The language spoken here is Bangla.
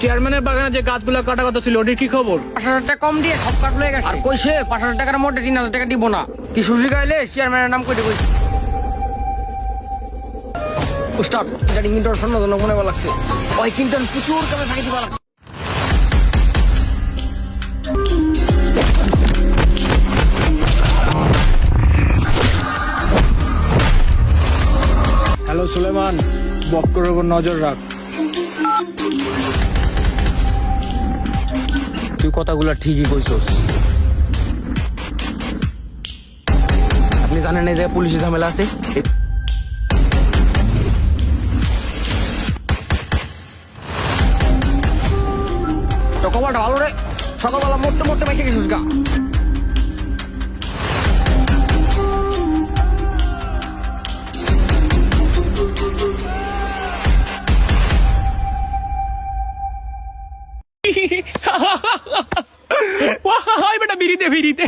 চেয়ারম্যানের বাগানে যে গাছগুলো কাটা কথা ছিল ওটির কি খবর? পাঁচ হাজার টাকা কম দিয়ে সব কাট লয়ে গেছে। আর কইছে পাঁচ হাজার টাকার মোটে তিন হাজার টাকা দিব না। কি সুজি গাইলে চেয়ারম্যানের নাম কইতে কইছে। উস্তাদ এটা কিন্তু শোনো জন্য মনে লাগছে। ওই কিন্তু প্রচুর কামে থাকি দিবা লাগছে। হ্যালো সুলেমান বক্কর উপর নজর রাখ। কথাগুলো ঠিকই কইছস আপনি জানেন এই যে পুলিশের ঝামেলা আছে? কবাটা ভালো রে। সকালবেলা মরতে মরতে বেঁচে গেছিস গা। বেটা বিড়িতে বিড়িতে।